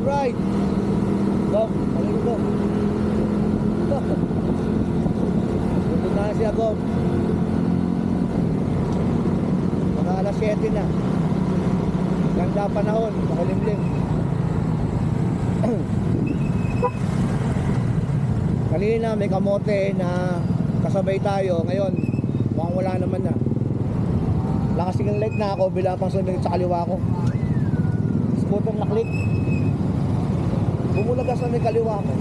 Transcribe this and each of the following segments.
Alright. Go. Alin go. Punta na siya, go. Mga alas 7 na. Ganda panahon, makulimlim. Kanina may kamote na kasabay tayo. Ngayon, mukhang wala naman na. Lakas ng light na ako bila pang sunod sa kaliwa ko. Scooter na click. Bumulagas na may kaliwa ko.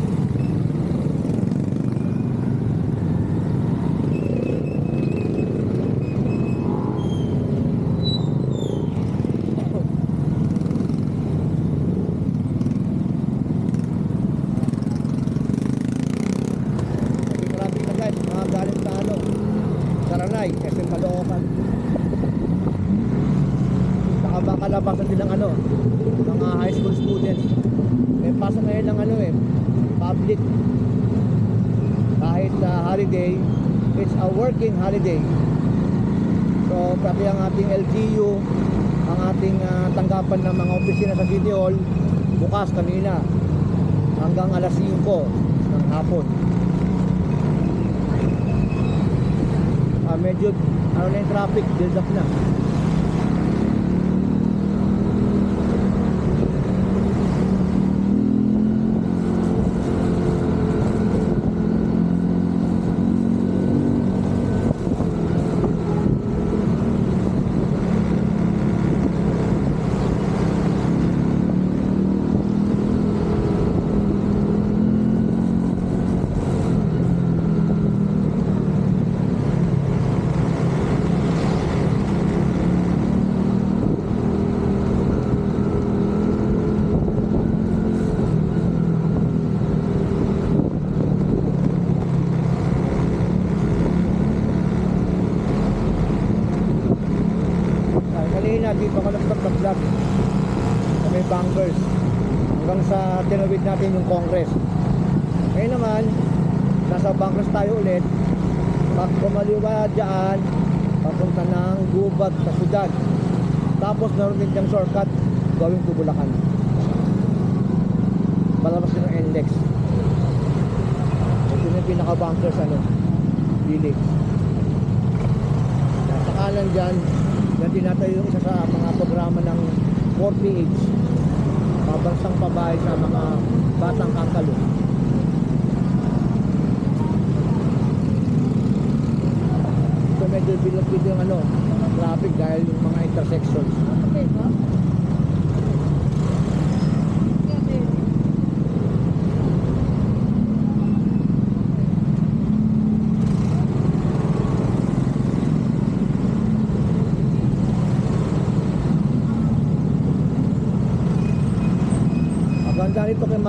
Naging traffic na guys, mga galing sa ano, Saranay, SM Caloocan. Saka baka labasan din ng ano, mga high school students. May pasok ngayon ng ano eh, public. Kahit na holiday, it's a working holiday. So, pati ang ating LGU, ang ating ah, tanggapan ng mga opisina sa City Hall, bukas kanina hanggang alas 5 ng hapon. Ah, medyo ano na yung traffic, build up na. Ah, kanina dito ako nag-stop ng vlog sa may bankers hanggang sa tinawid natin yung Congress. Ngayon naman nasa bankers tayo ulit. Pag kumaliwa dyan papunta ng Gubat sa Sudan tapos naroon din diyang shortcut gawing to Bulacan. Palabas din ng index ito na yung pinaka bankers ano village Nasa kanan dyan, yan tinatayo yung isa sa mga programa ng 4PH. Pabansang pabahay sa mga batang kakalo. So medyo bilog-bilog yung ano, traffic dahil yung mga intersections. Ang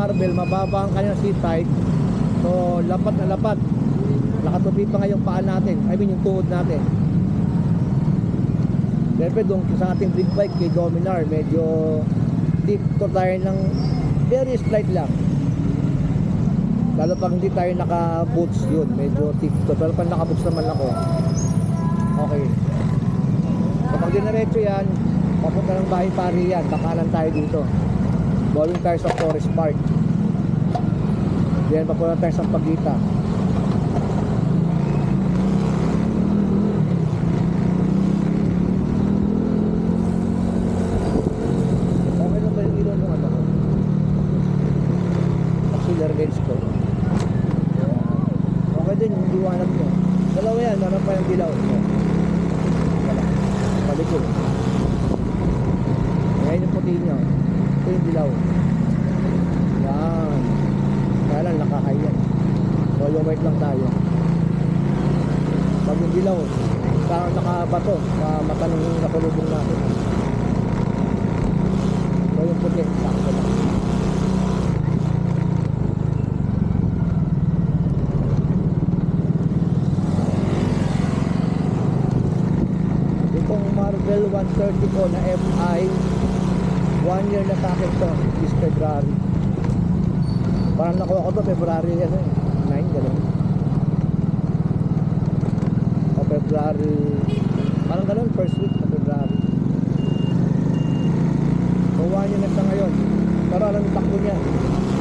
Marvel, mababa ang kanyang seat height. So, lapat na lapat. Nakatupi pa nga yung paa natin. I mean, yung tuhod natin. Siyempre, doon sa ating big bike kay Dominar, medyo dito tayo ng very slight lang. Lalo pag hindi tayo naka-boots yun, medyo tikto. Pero pag naka-boots naman ako, okay. Kapag dinaretso yan, papunta ng bahay pari yan, bakalan tayo dito. Going tayo sa Forest Park. Diyan papunta tayo sa Pagita. Okay lang ba yung ilaw ng ano ko? Auxiliary. Okay din yung liwanag mo. Dalawa yan, meron pa yung dilaw. Wala. Palikod. Ayan yung puti niya. Ito yung dilaw. Yan. Kaya lang nakahay yan. So yung lang tayo. Pag yung dilaw, saka nakabato, sa mata ng nakulubong natin. So yung puti, sakto lang. Marvel 130 ko na FI One year na sa to This February Parang nakuha ko to February ano eh 9 gano'n O February Parang gano'n first week na February So one year na siya ngayon Pero alam yung takbo niya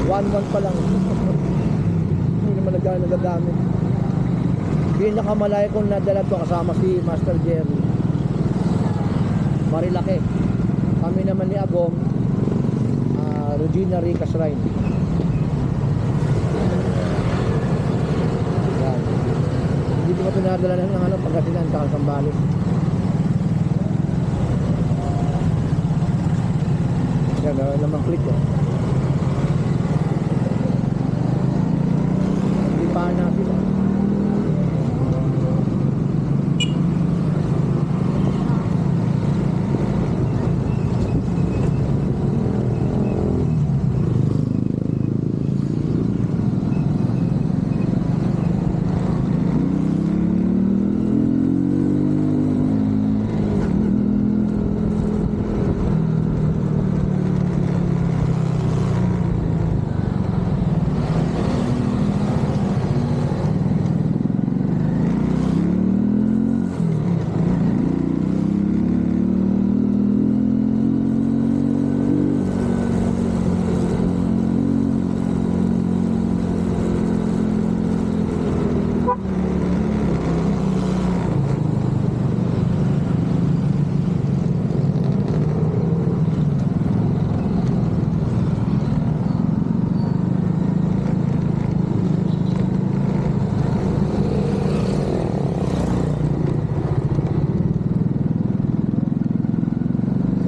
month pa lang. Hindi naman nag- nagagamit. Pinakamalay kong nadala to kasama si Master Jerry. Marilaki. Kami naman ni Agong, ah, Regina Rica Shrine. Yan. Hindi ko pinadala ng ano, pagkatinan, tsaka Sambales. Yan, uh, lamang click oh. Hindi pa na sila.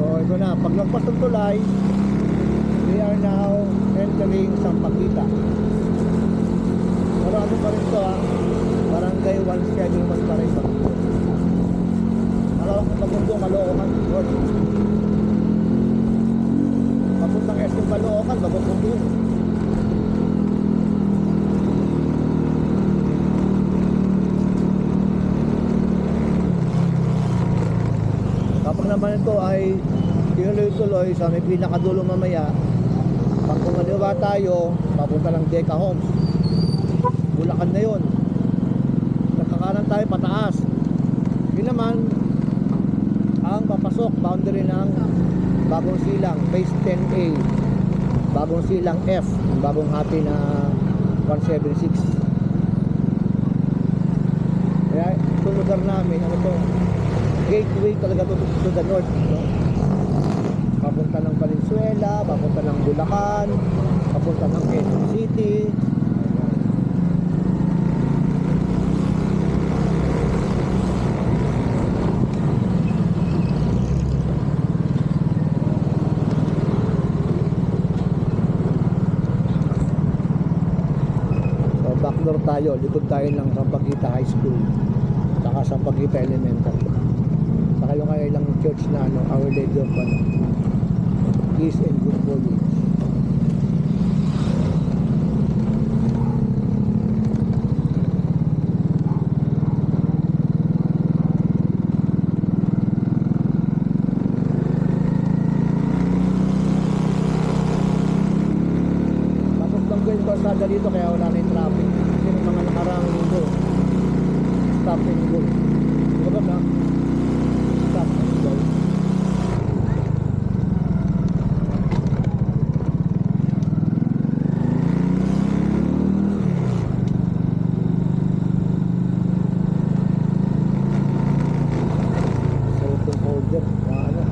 So ito na, pag lagpas ng tulay, we are now entering Sampaguita. Pero ano pa rin to ha? Barangay one schedule man pa rin ba? Malawak ng pagundo, Caloocan, Road. Papuntang SM Caloocan, Bagoong yun. Kapag naman ito ay tinuloy-tuloy sa may pinakadulo mamaya, pag kumaliwa tayo, papunta ng Deca Homes. Bulacan na yun. Nagkakanan tayo pataas. Yun naman, ang papasok, boundary ng bagong silang, phase 10A. Bagong silang F, bagong hati na 176. Kaya itong lugar namin, ano to, gateway talaga to, to the north. No? Papunta ng Valenzuela, papunta ng Bulacan, papunta ng Quezon City. Tayo, likod tayo ng Sampaguita High School saka Sampaguita Elementary saka yung kaya ilang church na ano, Our Lady of ano, Peace and Good Foliage tapos lang ko yung kalsada dito kaya wala na yung traffic kasi yung mga nakarang linggo stop and go di ba ba stop and go so itong order na ano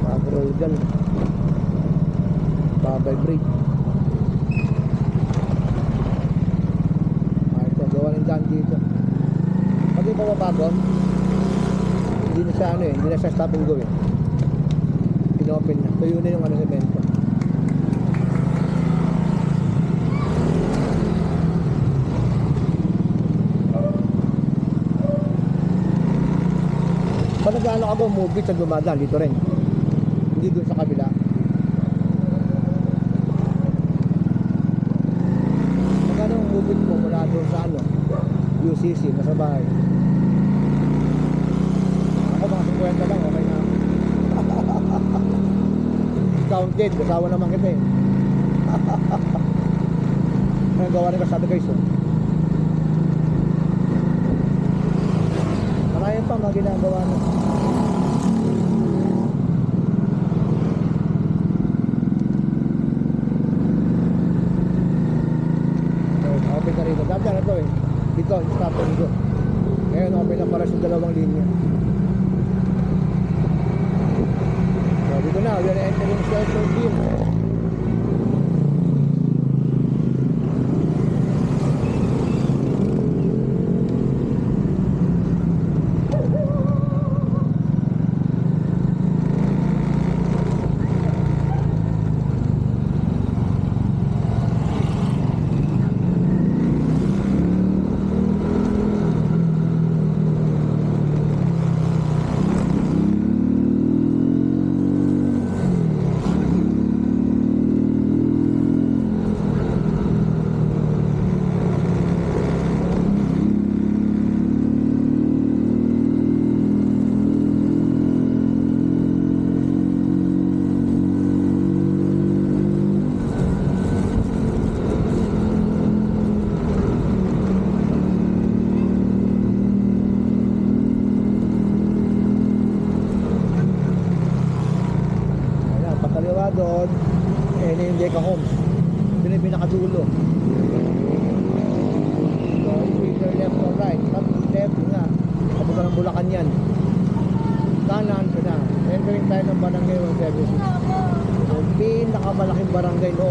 mag-roll dyan babibrate Ah, ito, gawa ng daan dito. Pag yung pumapagod, hindi na siya ano eh, hindi na siya stop and go eh. Pinopen na. Tuyo na yung ano semento. Pag nag-ano ako, movie sa dumadaan, dito rin. Hindi dun sa kabila. Magkano ang movie mo mula doon sa ano? UCC, nasa bahay. Ako mga 50 lang, okay na. Counted, kasawa naman kita eh. Ang gawa rin kasada guys oh. Marami pa mga ginagawa na. Поехали в следующий фильм. Pinakamalaking barangay noon